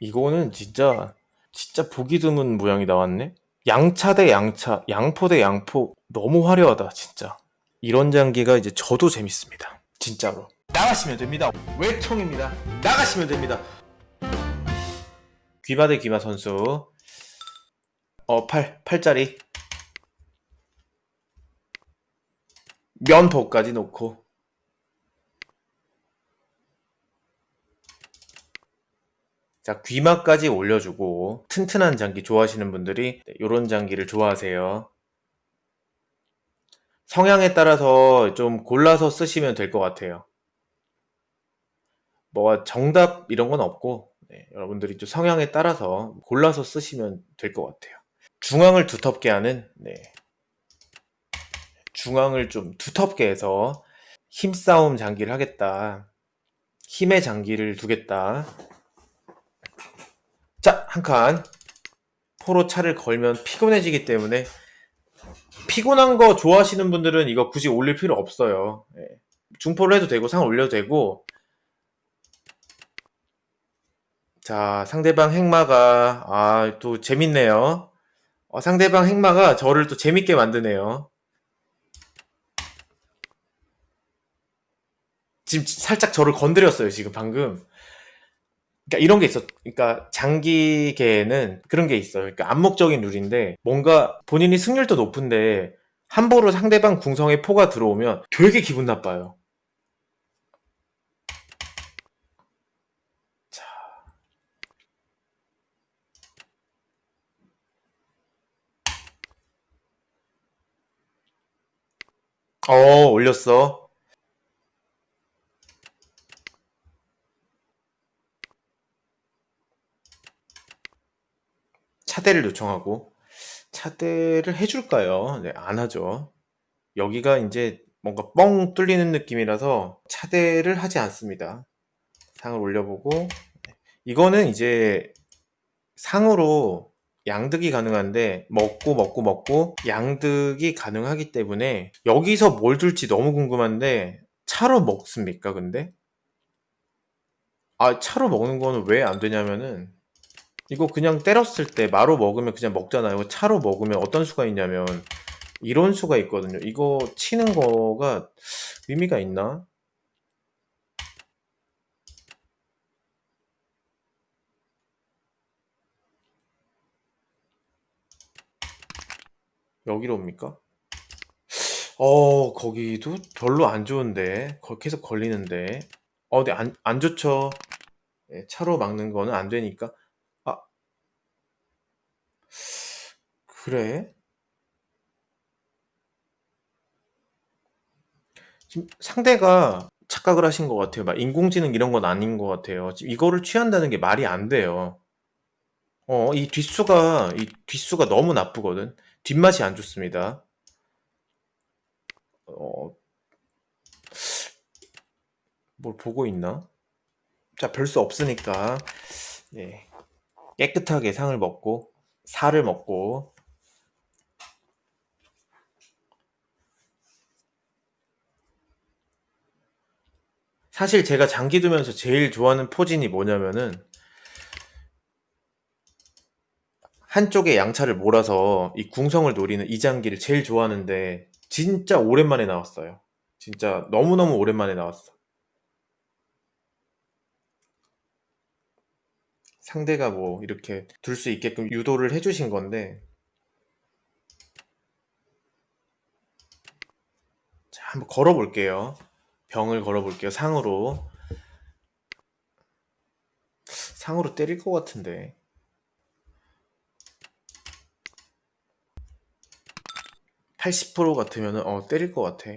이거는 진짜 진짜 보기 드문 모양이 나왔네. 양차 대 양차, 양포 대 양포 너무 화려하다 진짜. 이런 장기가 이제 저도 재밌습니다. 진짜로. 나가시면 됩니다. 외통입니다. 나가시면 됩니다. 귀마 대 귀마 선수. 어, 팔, 팔짜리. 면포까지 놓고. 자, 귀마까지 올려주고 튼튼한 장기 좋아하시는 분들이 이런 장기를 좋아하세요. 성향에 따라서 좀 골라서 쓰시면 될 것 같아요. 뭐 정답 이런 건 없고 네, 여러분들이 좀 성향에 따라서 골라서 쓰시면 될 것 같아요. 중앙을 두텁게 하는 네. 중앙을 좀 두텁게 해서 힘싸움 장기를 하겠다. 힘의 장기를 두겠다. 자, 한 칸. 포로 차를 걸면 피곤해지기 때문에 피곤한 거 좋아하시는 분들은 이거 굳이 올릴 필요 없어요. 예. 중포를 해도 되고 상 올려도 되고 자, 상대방 행마가 아, 또 재밌네요. 어, 상대방 행마가 저를 또 재밌게 만드네요. 지금 살짝 저를 건드렸어요, 지금 방금. 그러니까 이런 게 있어. 그러니까 장기계에는 그런 게 있어요. 그러니까 암묵적인 룰인데 뭔가 본인이 승률도 높은데 함부로 상대방 궁성에 포가 들어오면 되게 기분 나빠요. 자. 어, 올렸어. 차대를 요청하고 차대를 해줄까요? 네, 안 하죠. 여기가 이제 뭔가 뻥 뚫리는 느낌이라서 차대를 하지 않습니다. 상을 올려보고 네. 이거는 이제 상으로 양득이 가능한데 먹고 먹고 먹고 양득이 가능하기 때문에 여기서 뭘 둘지 너무 궁금한데 차로 먹습니까 근데? 아 차로 먹는 거는 왜 안 되냐면은 이거 그냥 때렸을 때 마로 먹으면 그냥 먹잖아요. 차로 먹으면 어떤 수가 있냐면 이런 수가 있거든요. 이거 치는 거가 의미가 있나? 여기로 옵니까? 어, 거기도 별로 안 좋은데. 거- 계속 걸리는데. 어, 근데 안, 안 좋죠. 예, 차로 막는 거는 안 되니까. 아, 그래? 지금 상대가 착각을 하신 것 같아요. 막 인공지능 이런 건 아닌 것 같아요. 이거를 취한다는 게 말이 안 돼요. 어, 이 뒷수가, 이 뒷수가 너무 나쁘거든. 뒷맛이 안 좋습니다. 어, 뭘 보고 있나? 자, 별 수 없으니까, 예, 깨끗하게 상을 먹고, 살을 먹고, 사실 제가 장기 두면서 제일 좋아하는 포진이 뭐냐면은, 한쪽에 양차를 몰아서 이 궁성을 노리는 이 장기를 제일 좋아하는데, 진짜 오랜만에 나왔어요. 진짜 너무너무 오랜만에 나왔어. 상대가 뭐 이렇게 둘 수 있게끔 유도를 해주신 건데, 자, 한번 걸어볼게요. 병을 걸어볼게요. 상으로. 상으로 때릴 것 같은데. (80% 같으면 어 때릴 것 같아)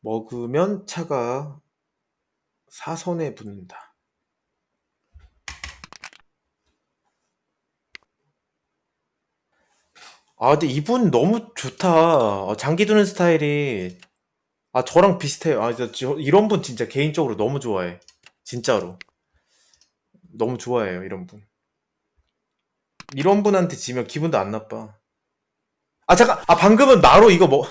먹으면 차가 사선에 붙는다. 아, 근데 이분 너무 좋다. 어, 장기 두는 스타일이 아, 저랑 비슷해요. 아, 저, 저 이런 분 진짜 개인적으로 너무 좋아해. 진짜로. 너무 좋아해요, 이런 분. 이런 분한테 지면 기분도 안 나빠. 아, 잠깐. 아, 방금은 마로 이거 뭐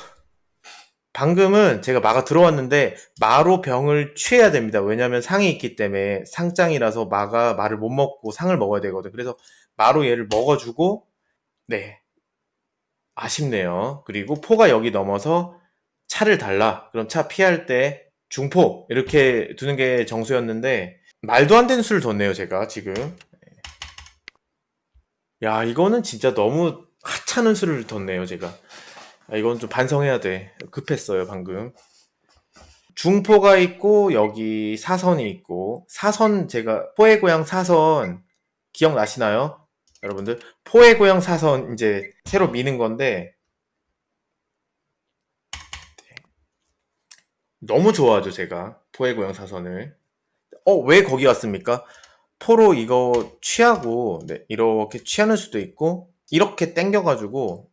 방금은 제가 마가 들어왔는데 마로 병을 취해야 됩니다. 왜냐하면 상이 있기 때문에 상장이라서 마가 마를 못 먹고 상을 먹어야 되거든. 그래서 마로 얘를 먹어주고 네 아쉽네요. 그리고 포가 여기 넘어서 차를 달라. 그럼 차 피할 때 중포 이렇게 두는 게 정수였는데 말도 안 되는 수를 뒀네요. 제가 지금 야 이거는 진짜 너무 하찮은 수를 뒀네요. 제가 아, 이건 좀 반성해야 돼. 급했어요, 방금. 중포가 있고, 여기 사선이 있고, 사선 제가, 포의 고향 사선, 기억나시나요? 여러분들? 포의 고향 사선 이제 새로 미는 건데, 너무 좋아하죠, 제가. 포의 고향 사선을. 어, 왜 거기 왔습니까? 포로 이거 취하고, 네, 이렇게 취하는 수도 있고, 이렇게 땡겨가지고,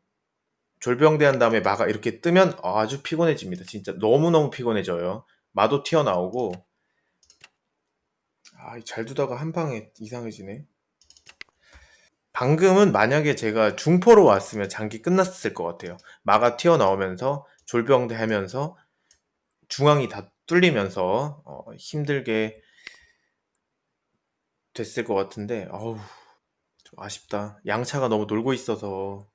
졸병대한 다음에 마가 이렇게 뜨면 아주 피곤해집니다. 진짜 너무너무 피곤해져요. 마도 튀어나오고 아, 잘 두다가 한 방에 이상해지네. 방금은 만약에 제가 중포로 왔으면 장기 끝났을 것 같아요. 마가 튀어나오면서 졸병대 하면서 중앙이 다 뚫리면서 어, 힘들게 됐을 것 같은데 어우 좀 아쉽다. 양차가 너무 놀고 있어서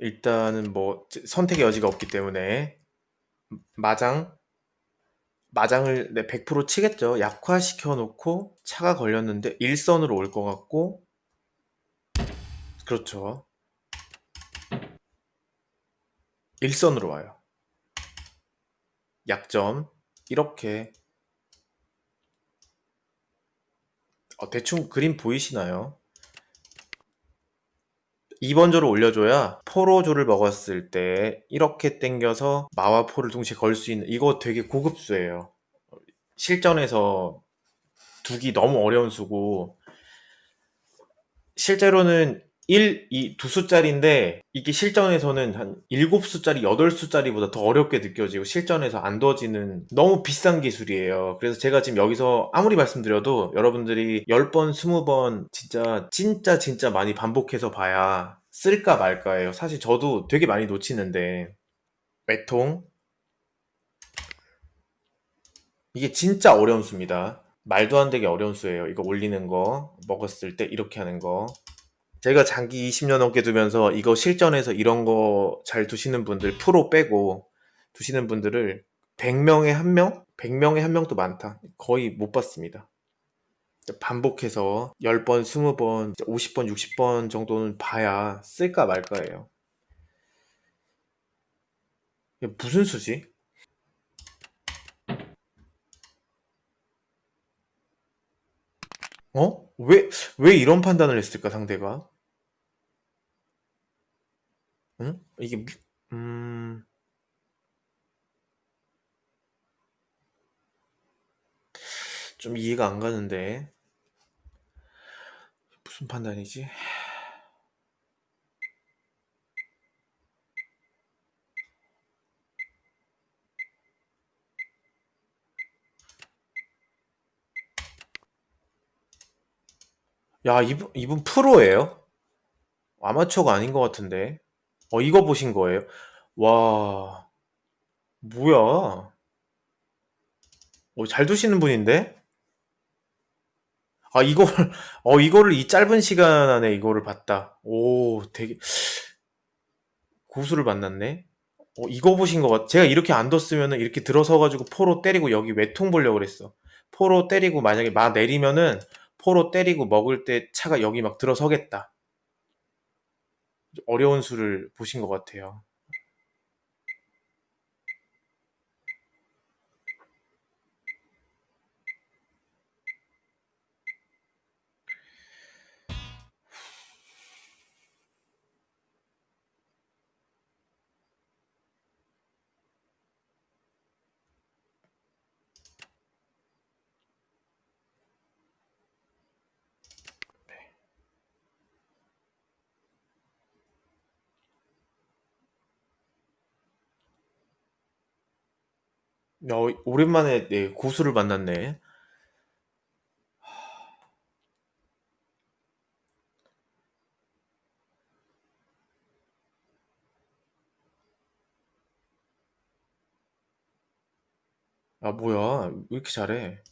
일단은 뭐 선택의 여지가 없기 때문에 마장 마장을 네, 100% 치겠죠. 약화시켜 놓고 차가 걸렸는데 일선으로 올 것 같고 그렇죠. 일선으로 와요. 약점 이렇게 어, 대충 그림 보이시나요? 2번 조를 올려줘야 포로조를 먹었을 때 이렇게 땡겨서 마와 포를 동시에 걸 수 있는 이거 되게 고급수예요. 실전에서 두기 너무 어려운 수고 실제로는 1, 2, 두 수짜리인데 이게 실전에서는 한 7수짜리, 8수짜리보다 더 어렵게 느껴지고 실전에서 안 둬지는 너무 비싼 기술이에요. 그래서 제가 지금 여기서 아무리 말씀드려도 여러분들이 10번, 20번 진짜 진짜 진짜 많이 반복해서 봐야 쓸까 말까예요. 사실 저도 되게 많이 놓치는데 외통 이게 진짜 어려운 수입니다. 말도 안 되게 어려운 수예요. 이거 올리는 거 먹었을 때 이렇게 하는 거 제가 장기 20년 넘게 두면서 이거 실전에서 이런 거 잘 두시는 분들 프로 빼고 두시는 분들을 100명에 1명? 100명에 1명도 많다. 거의 못 봤습니다. 반복해서 10번, 20번, 50번, 60번 정도는 봐야 쓸까 말까예요. 무슨 수지? 어? 왜, 왜 이런 판단을 했을까, 상대가? 응? 이게, 음, 좀 이해가 안 가는데. 무슨 판단이지? 야, 이분, 이분 프로예요? 아마추어가 아닌 것 같은데. 어, 이거 보신 거예요? 와, 뭐야. 어, 잘 두시는 분인데? 아, 이걸, 어, 이거를 이 짧은 시간 안에 이거를 봤다. 오, 되게, 고수를 만났네? 어, 이거 보신 것 같, 제가 이렇게 안 뒀으면은 이렇게 들어서가지고 포로 때리고 여기 외통 보려고 그랬어. 포로 때리고 만약에 마 내리면은 포로 때리고 먹을 때 차가 여기 막 들어서겠다. 어려운 수를 보신 것 같아요. 야, 오랜만에 네, 고수를 만났네. 아, 뭐야. 왜 이렇게 잘해?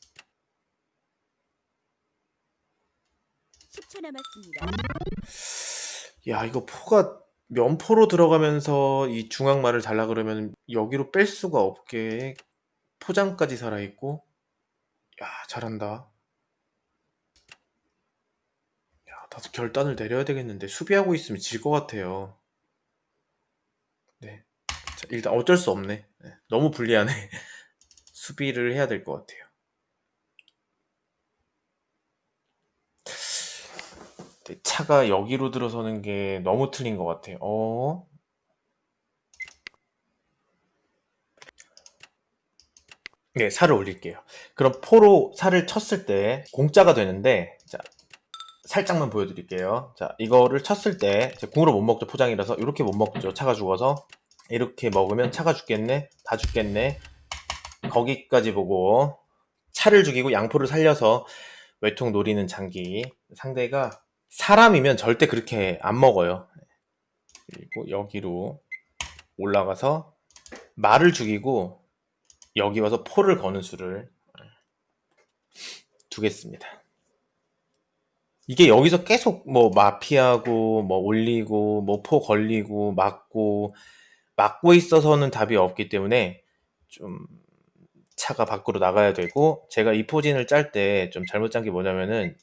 10초 남았습니다. 야, 이거 포가 면포로 들어가면서 이 중앙말을 달라 그러면 여기로 뺄 수가 없게 포장까지 살아있고. 야, 잘한다. 야, 나도 결단을 내려야 되겠는데 수비하고 있으면 질 것 같아요. 네. 자, 일단 어쩔 수 없네. 네, 너무 불리하네. 수비를 해야 될 것 같아요. 네, 차가 여기로 들어서는 게 너무 틀린 것 같아요. 어? 네, 살을 올릴게요. 그럼 포로 살을 쳤을 때 공짜가 되는데, 자, 살짝만 보여드릴게요. 자, 이거를 쳤을 때, 제 궁으로 못 먹죠. 포장이라서. 이렇게 못 먹죠. 차가 죽어서. 이렇게 먹으면 차가 죽겠네. 다 죽겠네. 거기까지 보고, 차를 죽이고 양포를 살려서 외통 노리는 장기. 상대가 사람이면 절대 그렇게 안 먹어요. 그리고 여기로 올라가서 말을 죽이고 여기 와서 포를 거는 수를 두겠습니다. 이게 여기서 계속 뭐 마피하고 뭐 올리고 뭐 포 걸리고 막고 막고 있어서는 답이 없기 때문에 좀 차가 밖으로 나가야 되고 제가 이 포진을 짤 때 좀 잘못 짠 게 뭐냐면은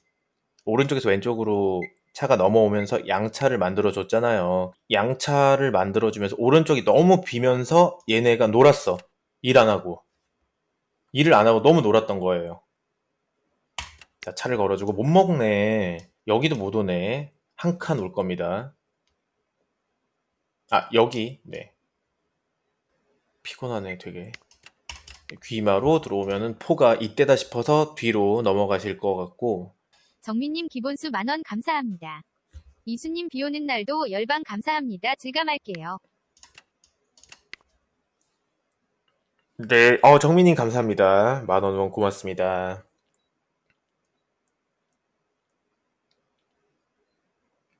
오른쪽에서 왼쪽으로 차가 넘어오면서 양차를 만들어 줬잖아요. 양차를 만들어 주면서 오른쪽이 너무 비면서 얘네가 놀았어. 일 안 하고. 일을 안 하고 너무 놀았던 거예요. 자, 차를 걸어주고 못 먹네. 여기도 못 오네. 한 칸 올 겁니다. 아, 여기. 네. 피곤하네, 되게. 귀마로 들어오면은 포가 이때다 싶어서 뒤로 넘어가실 것 같고 정민님 기본수 만원 감사합니다. 이수님 비 오는 날도 열방 감사합니다. 즐감할게요. 네, 어, 정민님 감사합니다. 만원 원 고맙습니다.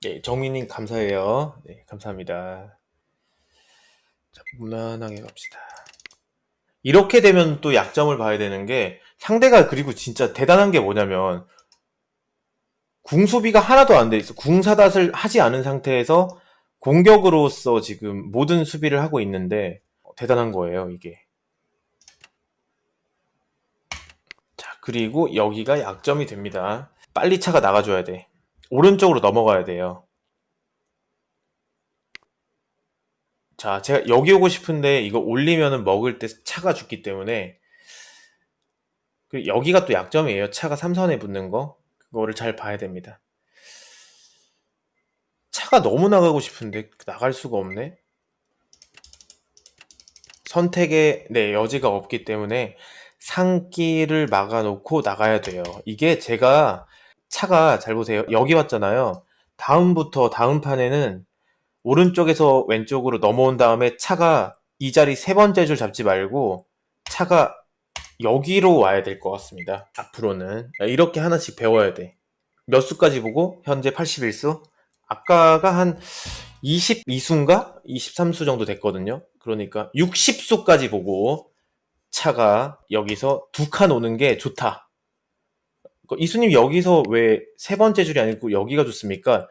네, 정민님 감사해요. 네, 감사합니다. 자, 무난하게 갑시다. 이렇게 되면 또 약점을 봐야 되는 게 상대가 그리고 진짜 대단한 게 뭐냐면 궁수비가 하나도 안 돼 있어. 궁사닷을 하지 않은 상태에서 공격으로서 지금 모든 수비를 하고 있는데 대단한 거예요, 이게. 자, 그리고 여기가 약점이 됩니다. 빨리 차가 나가줘야 돼. 오른쪽으로 넘어가야 돼요. 자, 제가 여기 오고 싶은데 이거 올리면은 먹을 때 차가 죽기 때문에 그 여기가 또 약점이에요. 차가 3선에 붙는 거. 그거를 잘 봐야 됩니다. 차가 너무 나가고 싶은데 나갈 수가 없네. 선택의 네, 여지가 없기 때문에 상기를 막아놓고 나가야 돼요. 이게 제가 차가 잘 보세요. 여기 왔잖아요. 다음부터 다음 판에는 오른쪽에서 왼쪽으로 넘어온 다음에 차가 이 자리 세 번째 줄 잡지 말고 차가 여기로 와야 될 것 같습니다. 앞으로는 이렇게 하나씩 배워야 돼. 몇 수까지 보고 현재 81수. 아까가 한 22수인가? 23수 정도 됐거든요. 그러니까 60수까지 보고 차가 여기서 두 칸 오는 게 좋다. 이수님 여기서 왜 세 번째 줄이 아니고 여기가 좋습니까?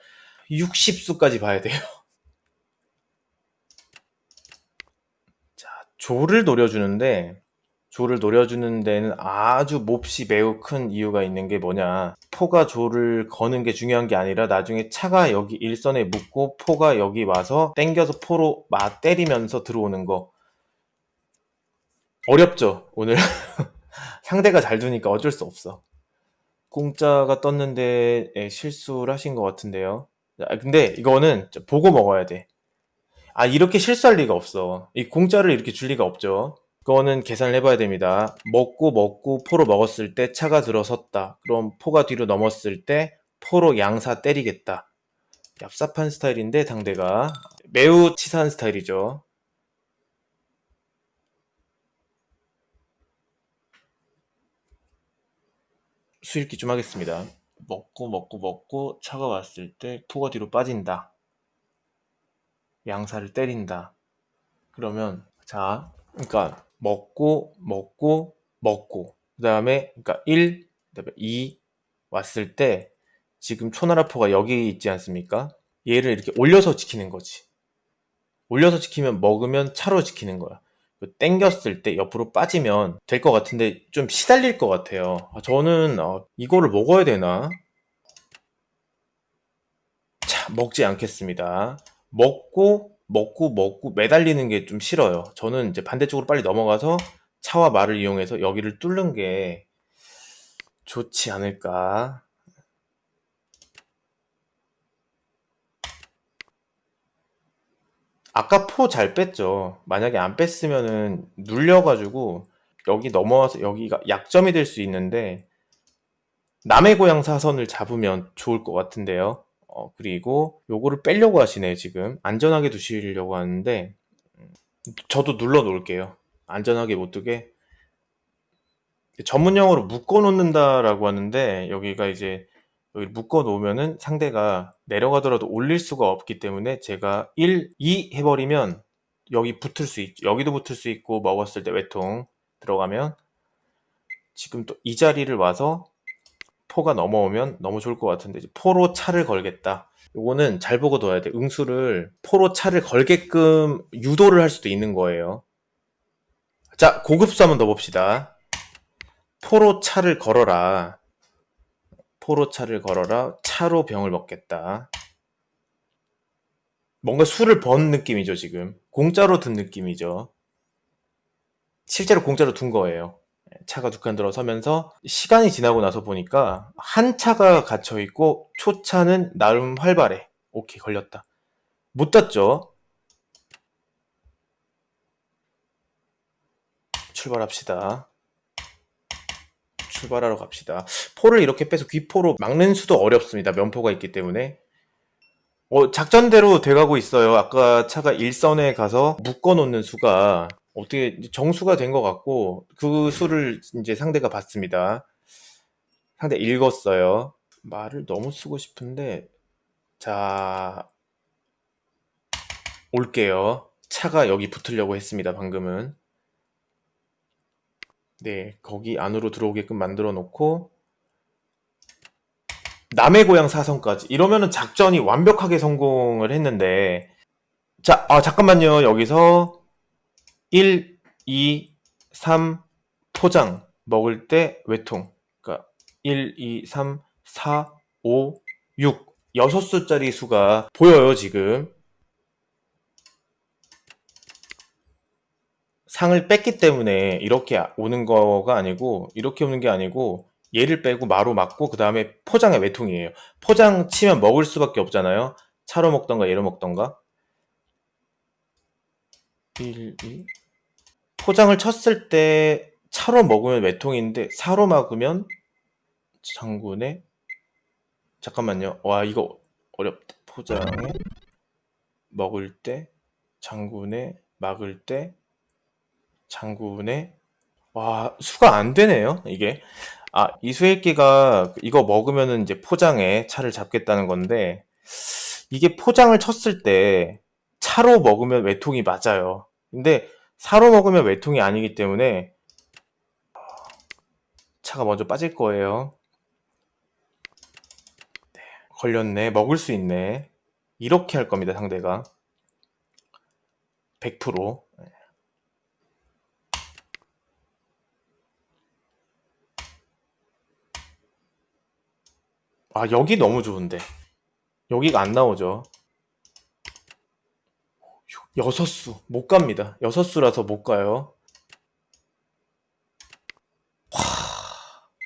60수까지 봐야 돼요. 자, 조를 노려주는데 조를 노려주는 데는 아주 몹시 매우 큰 이유가 있는 게 뭐냐. 포가 조를 거는 게 중요한 게 아니라 나중에 차가 여기 일선에 묶고 포가 여기 와서 땡겨서 포로 막 때리면서 들어오는 거. 어렵죠, 오늘. 상대가 잘 두니까 어쩔 수 없어. 공짜가 떴는데 예, 실수를 하신 것 같은데요. 아, 근데 이거는 보고 먹어야 돼. 아, 이렇게 실수할 리가 없어. 이 공짜를 이렇게 줄 리가 없죠. 그거는 계산을 해봐야 됩니다. 먹고 먹고 포로 먹었을 때 차가 들어섰다. 그럼 포가 뒤로 넘었을 때 포로 양사 때리겠다. 얍삽한 스타일인데 상대가 매우 치사한 스타일이죠. 수읽기 좀 하겠습니다. 먹고 먹고 먹고 차가 왔을 때 포가 뒤로 빠진다. 양사를 때린다. 그러면 자, 그러니까 먹고 먹고 먹고 그 다음에 그러니까 1, 그다음에 2 왔을 때 지금 초나라포가 여기 있지 않습니까? 얘를 이렇게 올려서 지키는 거지. 올려서 지키면 먹으면 차로 지키는 거야. 그 땡겼을 때 옆으로 빠지면 될 것 같은데 좀 시달릴 것 같아요. 아, 저는 어, 이거를 먹어야 되나? 자, 먹지 않겠습니다. 먹고 먹고 먹고 매달리는 게 좀 싫어요. 저는 이제 반대쪽으로 빨리 넘어가서 차와 말을 이용해서 여기를 뚫는 게 좋지 않을까. 아까 포 잘 뺐죠. 만약에 안 뺐으면은 눌려가지고 여기 넘어와서 여기가 약점이 될 수 있는데 남의 고향 사선을 잡으면 좋을 것 같은데요. 어, 그리고 요거를 빼려고 하시네요, 지금. 안전하게 두시려고 하는데 음, 저도 눌러 놓을게요. 안전하게 못 두게. 전문 용어로 묶어 놓는다라고 하는데 여기가 이제 여기 묶어 놓으면은 상대가 내려가더라도 올릴 수가 없기 때문에 제가 1, 2 해버리면 여기 붙을 수 있죠. 여기도 붙을 수 있고 먹었을 때 외통 들어가면 지금 또 이 자리를 와서 포가 넘어오면 너무 좋을 것 같은데 포로 차를 걸겠다. 요거는 잘 보고 둬야 돼. 응수를 포로 차를 걸게끔 유도를 할 수도 있는 거예요. 자, 고급수 한번 더 봅시다. 포로 차를 걸어라. 포로 차를 걸어라. 차로 병을 먹겠다. 뭔가 수를 번 느낌이죠, 지금. 공짜로 든 느낌이죠. 실제로 공짜로 둔 거예요. 차가 두 칸 들어서면서 시간이 지나고 나서 보니까 한 차가 갇혀 있고 초차는 나름 활발해. 오케이, 걸렸다. 못 땄죠? 출발합시다. 출발하러 갑시다. 포를 이렇게 빼서 귀포로 막는 수도 어렵습니다. 면포가 있기 때문에. 어, 작전대로 돼가고 있어요. 아까 차가 일선에 가서 묶어놓는 수가 어떻게 정수가 된 것 같고 그 수를 이제 상대가 봤습니다. 상대 읽었어요. 말을 너무 쓰고 싶은데 자 올게요. 차가 여기 붙으려고 했습니다. 방금은. 네, 거기 안으로 들어오게끔 만들어 놓고 남의 고향 사선까지 이러면은 작전이 완벽하게 성공을 했는데 자, 아 잠깐만요. 여기서 1, 2, 3 포장 먹을 때 외통. 그러니까 1, 2, 3, 4, 5, 6 여섯 숫자리 수가 보여요, 지금. 상을 뺐기 때문에 이렇게 오는 거가 아니고 이렇게 오는 게 아니고 얘를 빼고 마로 맞고 그 다음에 포장의 외통이에요. 포장 치면 먹을 수밖에 없잖아요. 차로 먹던가 얘로 먹던가. 1, 2 포장을 쳤을 때 차로 먹으면 외통인데 사로 막으면 장군의 잠깐만요. 와 이거 어렵다. 포장에 먹을 때 장군의 막을 때 장군의 와 수가 안 되네요. 이게 아 이수일기가 이거 먹으면은 이제 포장에 차를 잡겠다는 건데 이게 포장을 쳤을 때 차로 먹으면 외통이 맞아요. 근데 사로 먹으면 외통이 아니기 때문에 차가 먼저 빠질 거예요. 네, 걸렸네. 먹을 수 있네. 이렇게 할 겁니다, 상대가. 100%. 네. 아, 여기 너무 좋은데. 여기가 안 나오죠. 여섯 수. 못 갑니다. 여섯 수라서 못 가요. 와,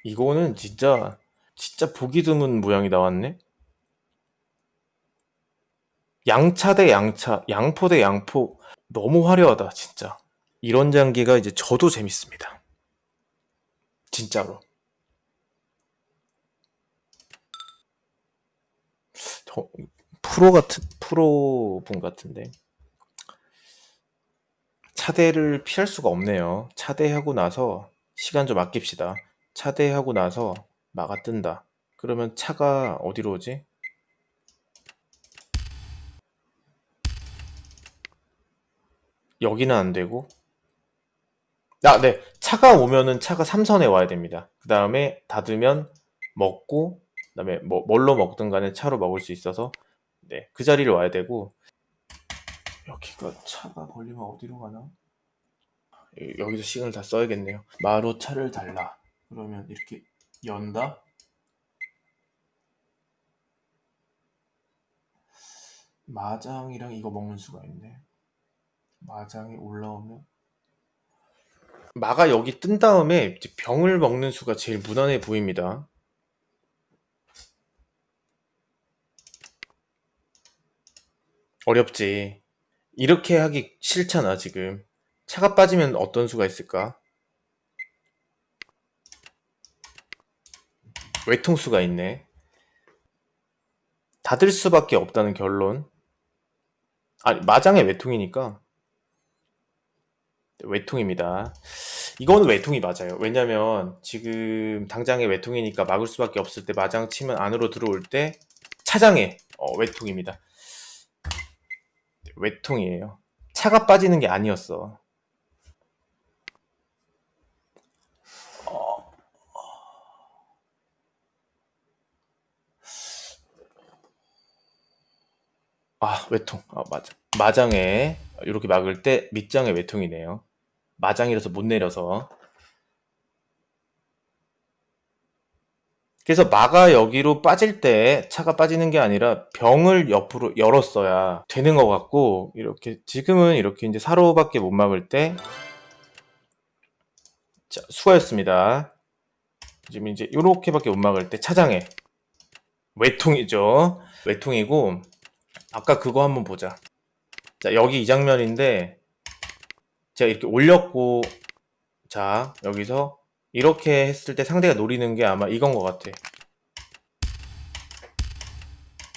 이거는 진짜, 진짜 보기 드문 모양이 나왔네? 양차 대 양차, 양포 대 양포. 너무 화려하다, 진짜. 이런 장기가 이제 저도 재밌습니다. 진짜로. 저, 프로 같은, 프로 분 같은데. 차대를 피할 수가 없네요. 차대하고 나서 시간 좀 아낍시다. 차대하고 나서 막아 뜬다. 그러면 차가 어디로 오지? 여기는 안 되고 아, 네. 차가 오면은 차가 3선에 와야 됩니다. 그 다음에 닫으면 먹고, 그 다음에 뭐, 뭘로 먹든 간에 차로 먹을 수 있어서, 네. 그 자리를 와야 되고, 여기가 차가 걸리면 어디로 가나? 여- 여기서 시간을 다 써야겠네요. 마로 차를 달라. 그러면 이렇게 연다? 마장이랑 이거 먹는 수가 있네. 마장이 올라오면 마가 여기 뜬 다음에 병을 먹는 수가 제일 무난해 보입니다. 어렵지. 이렇게 하기 싫잖아, 지금. 차가 빠지면 어떤 수가 있을까? 외통수가 있네. 닫을 수밖에 없다는 결론. 아니, 마장의 외통이니까. 외통입니다. 이거는 외통이 맞아요. 왜냐면 지금 당장의 외통이니까 막을 수밖에 없을 때 마장 치면 안으로 들어올 때 차장의 어, 외통입니다. 외통이에요. 차가 빠지는 게 아니었어. 어. 아, 외통. 아, 맞아. 마장에 이렇게 막을 때 밑장의 외통이네요. 마장이라서 못 내려서. 그래서 마가 여기로 빠질 때 차가 빠지는 게 아니라 병을 옆으로 열었어야 되는 것 같고 이렇게 지금은 이렇게 이제 사로밖에 못 막을 때 자, 수고하셨습니다. 지금 이제 이렇게밖에 못 막을 때 차장에 외통이죠. 외통이고 아까 그거 한번 보자. 자, 여기 이 장면인데 제가 이렇게 올렸고 자, 여기서 이렇게 했을 때 상대가 노리는 게 아마 이건 것 같아.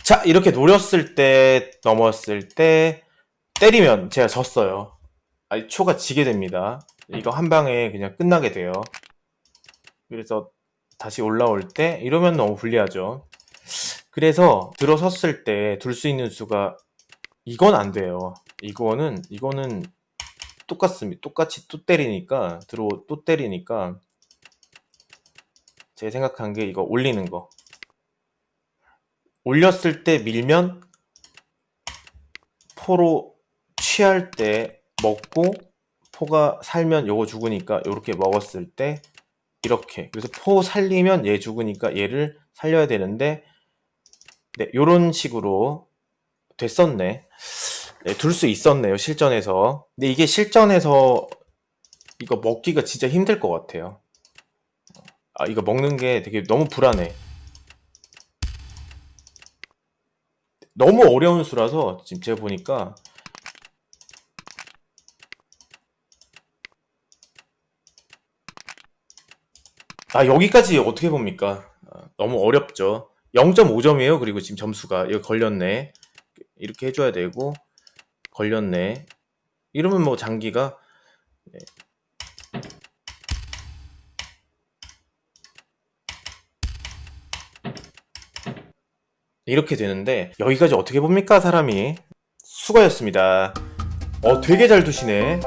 자, 이렇게 노렸을 때, 넘었을 때, 때리면 제가 졌어요. 아니, 초가 지게 됩니다. 이거 한 방에 그냥 끝나게 돼요. 그래서 다시 올라올 때, 이러면 너무 불리하죠. 그래서 들어섰을 때 둘 수 있는 수가, 이건 안 돼요. 이거는, 이거는 똑같습니다. 똑같이 또 때리니까, 들어, 또 때리니까, 제가 생각한 게 이거 올리는 거. 올렸을 때 밀면 포로 취할 때 먹고 포가 살면 요거 죽으니까 요렇게 먹었을 때 이렇게. 그래서 포 살리면 얘 죽으니까 얘를 살려야 되는데 네 요런 식으로 됐었네. 네, 둘 수 있었네요 실전에서. 근데 이게 실전에서 이거 먹기가 진짜 힘들 것 같아요 아 이거 먹는 게 되게 너무 불안해 너무 어려운 수라서 지금 제가 보니까 아 여기까지 어떻게 봅니까? 아, 너무 어렵죠. 0.5점이에요. 그리고 지금 점수가 이거 걸렸네. 이렇게 해줘야 되고 걸렸네. 이러면 뭐 장기가 이렇게 되는데 여기까지 어떻게 봅니까? 사람이 수고하셨습니다. 어 되게 잘 두시네